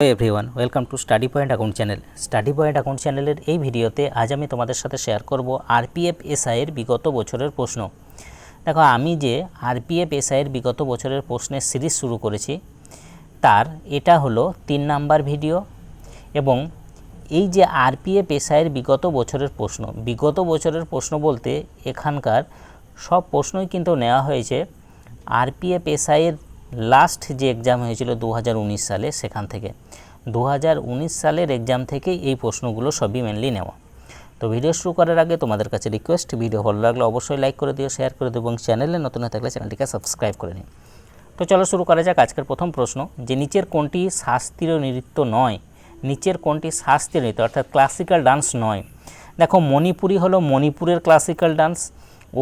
Hello everyone welcome to study point account channel study point account চ্যানেলের এই ভিডিওতে আজ আমি তোমাদের সাথে শেয়ার করব আরপিএফ এসআইয়ের বিগত বছরের প্রশ্ন। দেখো, আমি যে আরপিএফ এসআইয়ের বিগত বছরের প্রশ্নের সিরিজ শুরু করেছি, তার এটা হলো তিন নাম্বার ভিডিও এবং এই যে আরপিএফ এসআইয়ের বিগত বছরের প্রশ্ন, বিগত বছরের প্রশ্ন বলতে এখানকার সব প্রশ্নই কিন্তু নেওয়া হয়েছে আরপিএফ এসআইয়ের লাস্ট যে এক্সাম হয়েছিল দু হাজার উনিশ সালে, সেখান থেকে। দু হাজার উনিশ সালের এক্সাম থেকেই এই প্রশ্নগুলো সবই মেনলি নেওয়া। তো ভিডিও শুরু করার আগে তোমাদের কাছে রিকোয়েস্ট ভিডিও ভালো লাগলে অবশ্যই লাইক করে দিও শেয়ার করে দিও এবং চ্যানেলে নতুন হয়ে থাকলে চ্যানেলটিকে সাবস্ক্রাইব করে নিও। তো চলো শুরু করা যাক আজকের প্রথম প্রশ্ন, যে নিচের কোনটি শাস্ত্রীয় নৃত্য নয়? নিচের কোনটি শাস্ত্রীয় নৃত্য? অর্থাৎ ক্লাসিক্যাল ডান্স নয়। দেখো, মণিপুরি হলো মণিপুরের ক্লাসিক্যাল ডান্স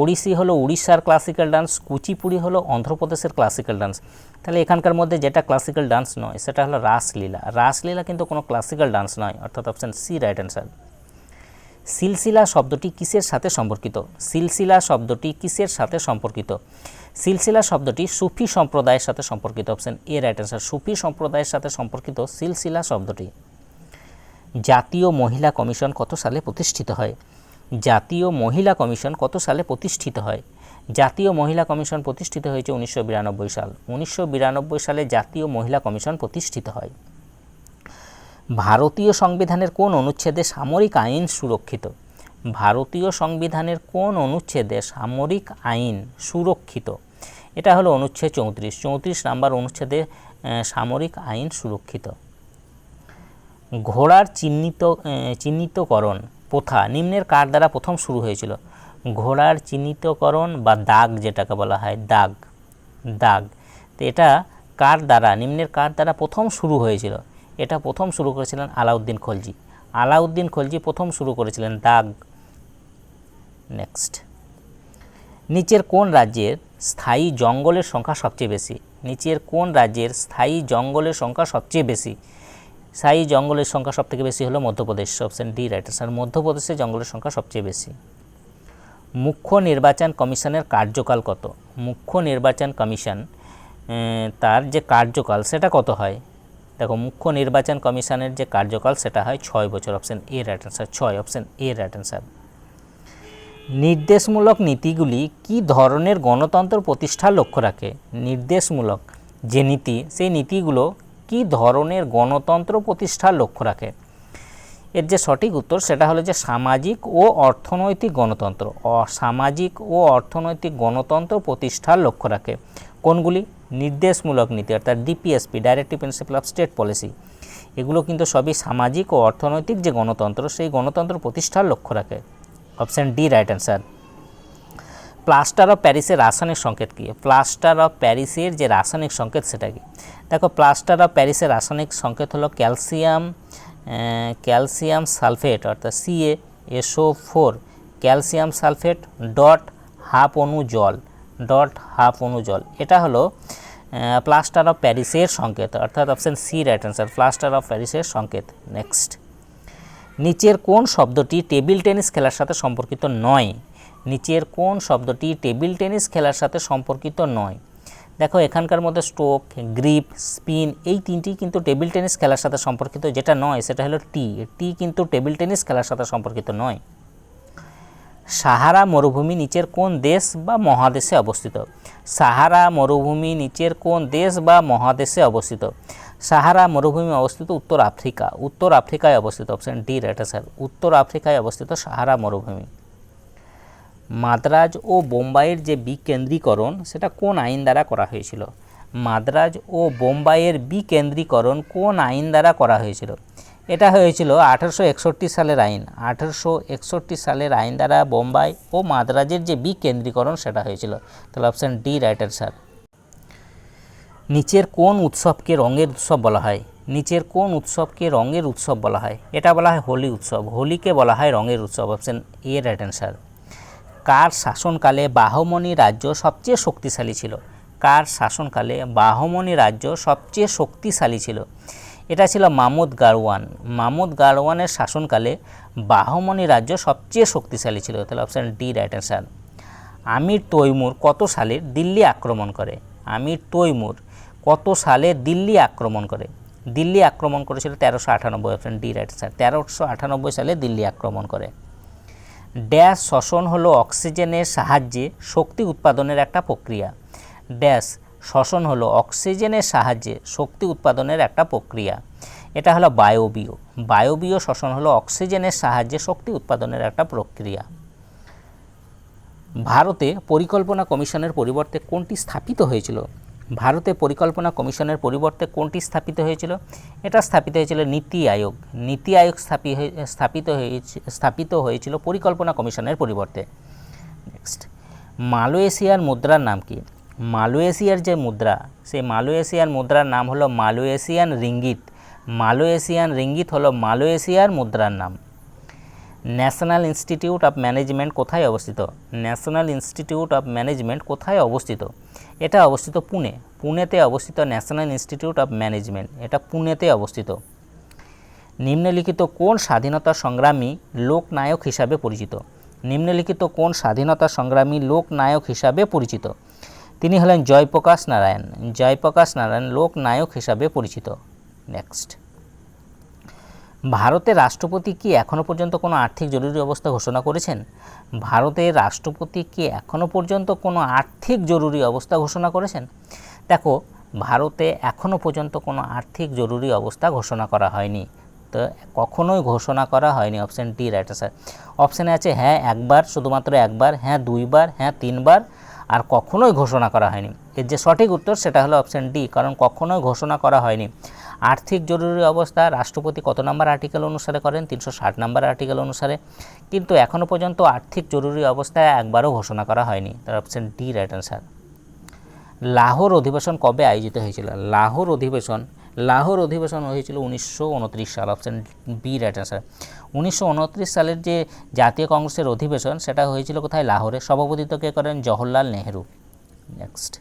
ওড়িশি হলো উড়িষ্যার ক্লাসিক্যাল ডান্স কুচিপুড়ি হলো অন্ধ্রপ্রদেশের ক্লাসিক্যাল ডান্স তাহলে এখানকার মধ্যে যেটা ক্লাসিক্যাল ডান্স নয়, সেটা হলো রাসলীলা। রাসলীলা কিন্তু কোনো ক্লাসিক্যাল ডান্স নয়, অর্থাৎ অপশান সি রাইট অ্যান্সার সিলসিলা শব্দটি কিসের সাথে সম্পর্কিত? সিলসিলা শব্দটি কিসের সাথে সম্পর্কিত? সিলসিলা শব্দটি সুফি সম্প্রদায়ের সাথে সম্পর্কিত অপশন এ রাইট অ্যান্সার সুফি সম্প্রদায়ের সাথে সম্পর্কিত সিলসিলা শব্দটি। জাতীয় মহিলা কমিশন কত সালে প্রতিষ্ঠিত হয়? জাতীয় মহিলা কমিশন কত সালে প্রতিষ্ঠিত হয়? জাতীয় মহিলা কমিশন প্রতিষ্ঠিত হয়েছে উনিশশো বিরানব্বই সাল। উনিশশো বিরানব্বই সালে জাতীয় মহিলা কমিশন প্রতিষ্ঠিত হয়। ভারতীয় সংবিধানের কোন অনুচ্ছেদে সামরিক আইন সুরক্ষিত? ভারতীয় সংবিধানের কোন অনুচ্ছেদে সামরিক আইন সুরক্ষিত? এটা হলো অনুচ্ছেদ চৌত্রিশ। চৌত্রিশ নাম্বার অনুচ্ছেদে সামরিক আইন সুরক্ষিত। ঘোড়ার চিহ্নিত চিহ্নিতকরণ। প্রথা, নিম্নের কার দ্বারা প্রথম শুরু হয়েছিল? ঘোড়ার চিহ্নিতকরণ বা দাগ যেটাকে বলা হয়, দাগ দাগ। তো এটা কার দ্বারা, নিম্নের কার দ্বারা প্রথম শুরু হয়েছিল? এটা প্রথম শুরু করেছিলেন আলাউদ্দিন খলজি। আলাউদ্দিন খলজি প্রথম শুরু করেছিলেন দাগ। নেক্সট নিচের কোন রাজ্যের স্থায়ী জঙ্গলের সংখ্যা সবচেয়ে বেশি? নিচের কোন রাজ্যের স্থায়ী জঙ্গলের সংখ্যা সবচেয়ে বেশি? স্থায়ী জঙ্গলের সংখ্যা সবথেকে বেশি হলো মধ্যপ্রদেশ অপশন ডি রাইট আর মধ্যপ্রদেশে জঙ্গলের সংখ্যা সবচেয়ে বেশি। মুখ্য নির্বাচন কমিশনের কার্যকাল কত? মুখ্য নির্বাচন কমিশন তার যে কার্যকাল, সেটা কত হয়? দেখো, মুখ্য নির্বাচন কমিশনের যে কার্যকাল, সেটা হয় ছয় বছর। অপশন এ রাইট অ্যান্সার ছয়, অপশন এ রাইট অ্যান্সার নির্দেশমূলক নীতিগুলি কি ধরনের গণতন্ত্র প্রতিষ্ঠার লক্ষ্য রাখে? নির্দেশমূলক যে নীতি, সেই নীতিগুলো কি ধরনের গণতন্ত্র প্রতিষ্ঠার লক্ষ্য রাখে? এর যে সঠিক উত্তর সেটা হলো যে সামাজিক ও অর্থনৈতিক গণতন্ত্র। সামাজিক ও অর্থনৈতিক গণতন্ত্র প্রতিষ্ঠার লক্ষ্য রাখে। কোনগুলি? নির্দেশমূলক নীতি, অর্থাৎ DPSP directive principle of state policy এগুলো কিন্তু সবই সামাজিক ও অর্থনৈতিক যে গণতন্ত্র, সেই গণতন্ত্র প্রতিষ্ঠার লক্ষ্য রাখে। Option D, right answer. Plaster of প্যারিসের রাসায়নিক সংকেত কী? প্লাস্টার অফ প্যারিসের যে রাসায়নিক সংকেত সেটা কি? দেখো, প্লাস্টার অফ প্যারিসের রাসায়নিক সংকেত হলো ক্যালসিয়াম ক্যালসিয়াম সালফেট, অর্থাৎ CA SO four calcium sulphate, dot half অণু জল, ডট হাফ অণু জল। এটা হলো প্লাস্টার অফ প্যারিসের সংকেত, অর্থাৎ option C right answer plaster of প্যারিসের সংকেত। নেক্সট নিচের কোন শব্দটি টেবিল টেনিস খেলার সাথে সম্পর্কিত নয়? নিচের কোন শব্দটি টেবিল টেনিস খেলার সাথে সম্পর্কিত নয়। দেখো, এখানকার মধ্যে স্ট্রোক গ্রিপ স্পিন এই তিনটি কিন্তু টেবিল টেনিস খেলার সাথে সম্পর্কিত যেটা নয়, সেটা হলো টি টি কিন্তু টেবিল টেনিস খেলার সাথে সম্পর্কিত নয়। সাহারা মরুভূমি নিচের কোন দেশ বা মহাদেশে অবস্থিত? সাহারা মরুভূমি নিচের কোন দেশ বা মহাদেশে অবস্থিত? সাহারা মরুভূমি অবস্থিত উত্তর আফ্রিকা। উত্তর আফ্রিকায় অবস্থিত অপশন ডি রাইট স্যার উত্তর আফ্রিকায় অবস্থিত সাহারা মরুভূমি। মাদ্রাজ ও বোম্বাইয়ের যে বিকেন্দ্রীকরণ, সেটা কোন আইন দ্বারা করা হয়েছিল? মাদ্রাজ ও বোম্বাইয়ের বিকেন্দ্রীকরণ কোন আইন দ্বারা করা হয়েছিল? এটা হয়েছিল আঠারোশো একষট্টি সালের আইন। আঠারোশো একষট্টি সালের আইন দ্বারা বোম্বাই ও মাদ্রাজের যে বিকেন্দ্রীকরণ, সেটা হয়েছিল। তাহলে অপশান ডি রাইটার স্যার নিচের কোন উৎসবকে রঙের উৎসব বলা হয়? নিচের কোন উৎসবকে রঙের উৎসব বলা হয়? এটা বলা হয় হোলি উৎসব। হোলিকে বলা হয় রঙের উৎসব। Option A, right answer. কার শাসনকালে বাহমনি রাজ্য সবচেয়ে শক্তিশালী ছিল? কার শাসনকালে বাহমনি রাজ্য সবচেয়ে শক্তিশালী ছিল? এটা ছিল মামুদ গারওয়ান মামুদ গারওয়ানের শাসনকালে বাহমনি রাজ্য সবচেয়ে শক্তিশালী ছিল। তাহলে option D right answer Amir Timur কত সালে দিল্লি আক্রমণ করে? আমির তৈমুর কত সালে দিল্লি আক্রমণ করে? দিল্লি আক্রমণ করেছিল তেরোশো আটানব্বই অপশন ডি রাইট স্যার তেরোশো আটানব্বই সালে দিল্লি আক্রমণ করে। ড্যাশ শ্বসন হলো অক্সিজেনের সাহায্যে শক্তি উৎপাদনের একটা প্রক্রিয়া। ড্যাশ শ্বসন হলো অক্সিজেনের সাহায্যে শক্তি উৎপাদনের একটা প্রক্রিয়া। এটা হলো বায়বীয়। বায়বীয় শ্বসন হলো অক্সিজেনের সাহায্যে শক্তি উৎপাদনের একটা প্রক্রিয়া। ভারতে পরিকল্পনা কমিশনের পরিবর্তে কোনটি স্থাপিত হয়েছিল? ভারতে পরিকল্পনা কমিশনের পরিবর্তে কোনটি স্থাপিত হয়েছিল? এটা স্থাপিত হয়েছিল নীতি আয়োগ। নীতি আয়োগ স্থাপি স্থাপিত হয়েছে, স্থাপিত হয়েছিল পরিকল্পনা কমিশনের পরিবর্তে। নেক্সট মালয়েশিয়ার মুদ্রার নাম কি? মালয়েশিয়ার যে মুদ্রা, সেই মালয়েশিয়ার মুদ্রার নাম হলো মালয়েশিয়ান রিঙ্গিত। মালয়েশিয়ান রিঙ্গিত হলো মালয়েশিয়ার মুদ্রার নাম। ন্যাশনাল ইনস্টিটিউট অফ ম্যানেজমেন্ট কোথায় অবস্থিত? ন্যাশনাল ইনস্টিটিউট অফ ম্যানেজমেন্ট কোথায় অবস্থিত? এটা অবস্থিত পুনে। পুনেতে অবস্থিত ন্যাশনাল ইনস্টিটিউট অফ ম্যানেজমেন্ট। এটা পুনেতে অবস্থিত। নিম্নলিখিত কোন স্বাধীনতা সংগ্রামী লোকনায়ক হিসাবে পরিচিত? নিম্নলিখিত কোন স্বাধীনতা সংগ্রামী লোকনায়ক হিসাবে পরিচিত? তিনি হলেন জয়প্রকাশ নারায়ণ। জয়প্রকাশ নারায়ণ লোকনায়ক হিসাবে পরিচিত। নেক্সট ভারতের রাষ্ট্রপতি কি এখনও পর্যন্ত কোনো আর্থিক জরুরি অবস্থা ঘোষণা করেছেন? ভারতের রাষ্ট্রপতি কি এখনও পর্যন্ত কোনো আর্থিক জরুরি অবস্থা ঘোষণা করেছেন? দেখো, ভারতে এখনও পর্যন্ত কোনো আর্থিক জরুরি অবস্থা ঘোষণা করা হয়নি। তো কখনোই ঘোষণা করা হয়নি অপশান ডি রাইট স্যার। অপশানে আছে হ্যাঁ একবার, শুধুমাত্র একবার হ্যাঁ দুইবার হ্যাঁ তিনবার, আর কখনোই ঘোষণা করা হয়নি। এর যে সঠিক উত্তর সেটা হলো অপশান ডি, কারণ কখনোই ঘোষণা করা হয়নি। আর্থিক জরুরি অবস্থা, রাষ্ট্রপতি কত নম্বর আর্টিকেল অনুসারে করেন? তিনশো ষাট নম্বর আর্টিকেল অনুসারে। কিন্তু এখনও পর্যন্ত আর্থিক জরুরি অবস্থা একবারও ঘোষণা করা হয়নি। তার option D right answer Lahore অধিবেশন কবে আয়োজিত হয়েছিল? লাহোর অধিবেশন লাহোর অধিবেশন হয়েছিল উনিশশো উনত্রিশ সাল অপশান বি রাইট অ্যান্সার উনিশশো উনত্রিশ সালের যে জাতীয় কংগ্রেসের অধিবেশন, সেটা হয়েছিল কোথায়? লাহোরে। সভাপতিত্ব কে করেন? জওহরলাল নেহেরু। নেক্সট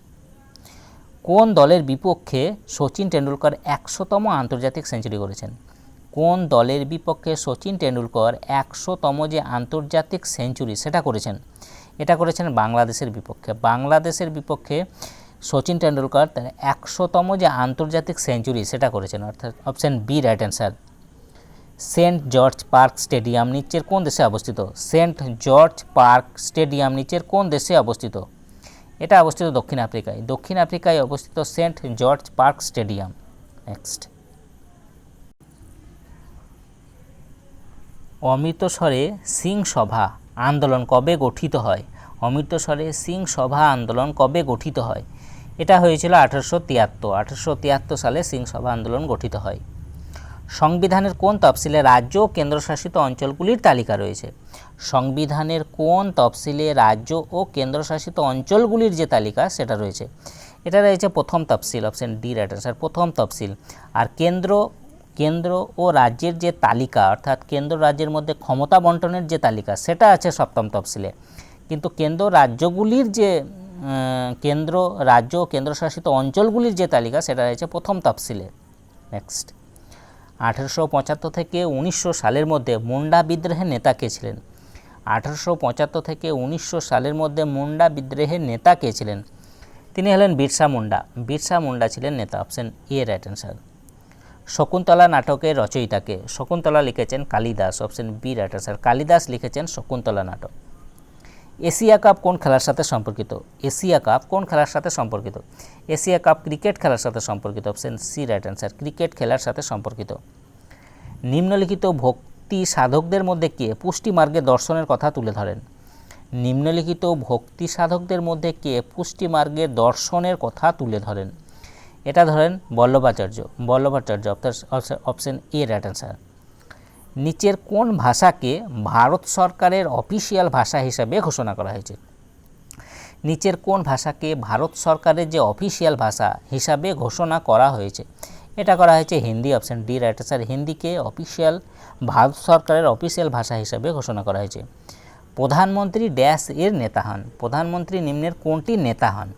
কোন দলের বিপক্ষে সচিন টেন্ডুলকর একশোতম আন্তর্জাতিক সেঞ্চুরি করেছেন? কোন দলের বিপক্ষে সচিন টেন্ডুলকর একশোতম যে আন্তর্জাতিক সেঞ্চুরি সেটা করেছেন? এটা করেছেন বাংলাদেশের বিপক্ষে। বাংলাদেশের বিপক্ষে সচিন টেন্ডুলকর তার একশোতম যে আন্তর্জাতিক সেঞ্চুরি সেটা করেছেন, অর্থাৎ option B right answer. Saint George Park stadium নিচের কোন দেশে অবস্থিত? সেন্ট জর্জ পার্ক স্টেডিয়াম নিচের কোন দেশে অবস্থিত? এটা অবস্থিত দক্ষিণ আফ্রিকায়। দক্ষিণ আফ্রিকায় অবস্থিত Saint George Park stadium. Next. অমৃতসরে Singh Sabha আন্দোলন কবে গঠিত হয়? অমৃতসরে সিং সভা আন্দোলন কবে গঠিত হয়? এটা হয়েছিল আঠারোশো তিয়াত্তর। আঠারোশো তিয়াত্তর সালে সিং সভা আন্দোলন গঠিত হয়। সংবিধানের কোন তফসিলে রাজ্য ও কেন্দ্রশাসিত অঞ্চলগুলির তালিকা রয়েছে? সংবিধানের কোন তফসিলে রাজ্য ও কেন্দ্রশাসিত অঞ্চলগুলির যে তালিকা, সেটা রয়েছে। এটা রয়েছে প্রথম তফসিল অপশন ডি রাইট অ্যান্সার প্রথম তফসিল। আর কেন্দ্র কেন্দ্র ও রাজ্যের যে তালিকা, অর্থাৎ কেন্দ্র রাজ্যের মধ্যে ক্ষমতা বন্টনের যে তালিকা, সেটা আছে সপ্তম তফসিলে। কিন্তু কেন্দ্র রাজ্যগুলির যে কেন্দ্র, রাজ্য কেন্দ্রশাসিত অঞ্চলগুলির যে তালিকা, সেটা রয়েছে প্রথম তফসিলে। নেক্সট আঠারোশো পঁচাত্তর থেকে উনিশশো সালের মধ্যে মুন্ডা বিদ্রোহের নেতা কে ছিলেন? আঠারোশো পঁচাত্তর থেকে উনিশশো সালের মধ্যে মুন্ডা বিদ্রোহের নেতা কে ছিলেন? তিনি হলেন বিরসা মুন্ডা। বিরসা মুন্ডা ছিলেন নেতা option A right answer. Shakuntala নাটকের রচয়িতাকে। শকুন্তলা লিখেছেন Kalidas, option B right answer. Kalidas লিখেছেন শকুন্তলা নাটক। এশিয়া কাপ কোন খেলার সাথে সম্পর্কিত? এশিয়া কাপ কোন খেলার সাথে সম্পর্কিত? এশিয়া কাপ ক্রিকেট খেলার সাথে সম্পর্কিত? Option C right answer cricket খেলার সাথে সম্পর্কিত। নিম্নলিখিত ভক্তি সাধকদের মধ্যে কে পুষ্টি মার্গে দর্শনের কথা তুলে ধরেন? নিম্নলিখিত ভক্তি সাধকদের মধ্যে কে পুষ্টি মার্গের দর্শনের কথা তুলে ধরেন? এটা ধরেন Vallabhacharya. Vallabhacharya option A right answer নিচের কোন ভাষাকে ভারত সরকারের অফিসিয়াল ভাষা হিসাবে ঘোষণা করা হয়েছে? নিচের কোন ভাষাকে ভারত সরকারের যে অফিসিয়াল ভাষা হিসাবে ঘোষণা করা হয়েছে? এটা করা হয়েছে Hindi option D right sir হিন্দিকে official Bharat সরকারের অফিসিয়াল ভাষা হিসাবে ঘোষণা করা হয়েছে। প্রধানমন্ত্রী ড্যাশ এর নেতা হন। প্রধানমন্ত্রী নিম্নের কোনটি নেতা হন?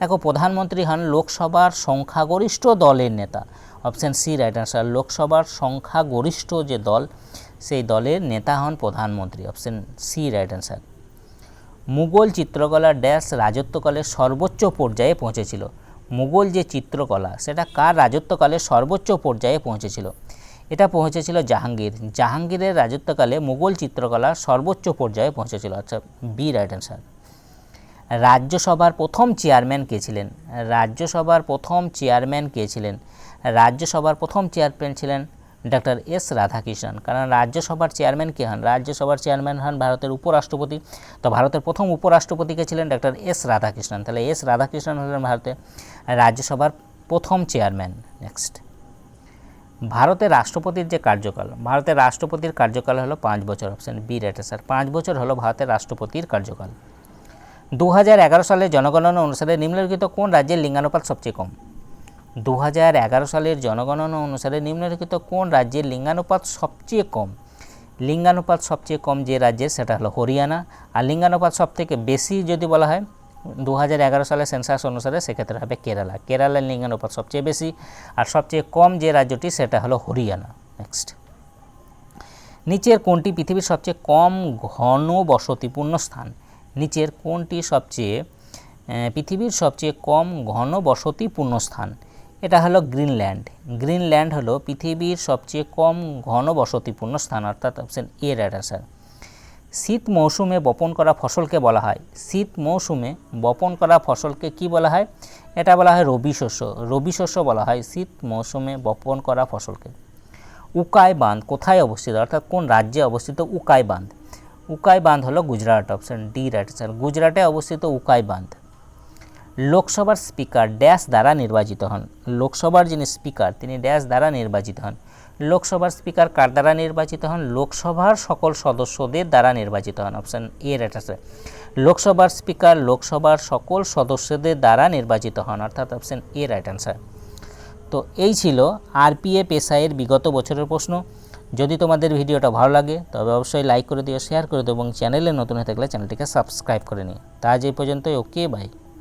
দেখো, প্রধানমন্ত্রী হন লোকসভার সংখ্যাগরিষ্ঠ দলের নেতা। অপশান সি রাইট আনসার লোকসভার সংখ্যাগরিষ্ঠ যে দল, সেই দলের নেতা হন প্রধানমন্ত্রী। Option C right answer Mughal চিত্রকলা ড্যাশ রাজত্বকালের সর্বোচ্চ পর্যায়ে পৌঁছেছিল। মুঘল যে চিত্রকলা, সেটা কার রাজত্বকালে সর্বোচ্চ পর্যায়ে পৌঁছেছিল? এটা পৌঁছেছিল জাহাঙ্গীর। জাহাঙ্গীরের রাজত্বকালে মুঘল চিত্রকলা সর্বোচ্চ পর্যায়ে পৌঁছেছিল। আচ্ছা বি রাইট অ্যান্সার রাজ্যসভার প্রথম চেয়ারম্যান কে ছিলেন? রাজ্যসভার প্রথম চেয়ারম্যান কে ছিলেন? রাজ্যসভার প্রথম চেয়ারম্যান ছিলেন ডক্টর এস রাধাকৃষ্ণন। কারণ রাজ্যসভার চেয়ারম্যান কে হন? রাজ্যসভার চেয়ারম্যান হন ভারতের উপরাষ্ট্রপতি। তো ভারতের প্রথম উপরাষ্ট্রপতি কে ছিলেন ডক্টর এস রাধাকৃষ্ণন। তাহলে এস রাধাকৃষ্ণন হলেন ভারতের রাজ্যসভার প্রথম চেয়ারম্যান। নেক্সট। ভারতের রাষ্ট্রপতির যে কার্যকাল, ভারতের রাষ্ট্রপতির কার্যকাল হলো পাঁচ বছর অপশন বি রাইট স্যার পাঁচ বছর হলো ভারতের রাষ্ট্রপতির কার্যকাল। দু সালের জনগণনা অনুসারে নিম্নলিখিত কোন রাজ্যের লিঙ্গানুপাত সবচেয়ে কম? দু হাজার এগারো সালের জনগণনা অনুসারে নিম্নলিখিত কোন রাজ্যের লিঙ্গানুপাত সবচেয়ে কম? লিঙ্গানুপাত সবচেয়ে কম যে রাজ্যের সেটা হলো হরিয়ানা। আর লিঙ্গানুপাত সবথেকে বেশি যদি বলা হয় দু হাজার এগারো সালের সেন্সাস অনুসারে সেক্ষেত্রে হবে কেরালা। কেরালার লিঙ্গানুপাত সবচেয়ে বেশি। আর সবচেয়ে কম যে রাজ্যটি, সেটা হলো হরিয়ানা। নেক্সট নিচের কোনটি পৃথিবীর সবচেয়ে কম ঘন বসতিপূর্ণ স্থান? নিচের কোনটি সবচেয়ে পৃথিবীর সবচেয়ে কম ঘন বসতিপূর্ণ স্থান? এটা হলো গ্রিনল্যান্ড। গ্রিনল্যান্ড হলো পৃথিবীর সবচেয়ে কম ঘন বসতিপূর্ণ স্থান, অর্থাৎ অপশন এ রাইট আনসার শীত মৌসুমে বপন করা ফসলকে বলা হয়। শীত মৌসুমে বপন করা ফসলকে কি বলা হয়? এটা বলা হয় রবি শস্য। রবি শস্য বলা হয় শীত মৌসুমে বপন করা ফসলকে। উকাই বাঁধ কোথায় অবস্থিত? অর্থাৎ কোন রাজ্যে অবস্থিত উকাই বাঁধ? উকাই বাঁধ হলো গুজরাট, অপশন ডি, রাইট গুজরাটে অবস্থিত উকাই বাঁধ। লোকসভার স্পিকার ড্যাশ দ্বারা নির্বাচিত হন। লোকসভার যিনি স্পিকার, তিনি ড্যাশ দ্বারা নির্বাচিত হন। লোকসভার স্পিকার কার দ্বারা নির্বাচিত হন? লোকসভার সকল সদস্যদের দ্বারা নির্বাচিত হন। অপশন এ রাইট আছে। লোকসভার স্পিকার লোকসভার সকল সদস্যদের দ্বারা নির্বাচিত হন। অর্থাৎ অপশন এ রাইট অ্যান্সার। তো এই ছিল আরপিএফ এসআইয়ের বিগত বছরের প্রশ্ন। যদি তোমাদের ভিডিওটা ভালো লাগে, তবে অবশ্যই লাইক করে দিও শেয়ার করে দিও এবং চ্যানেলে নতুন হয়ে থাকলে চ্যানেলটিকে সাবস্ক্রাইব করে নিও। তা আজ এই পর্যন্তই। Okay bye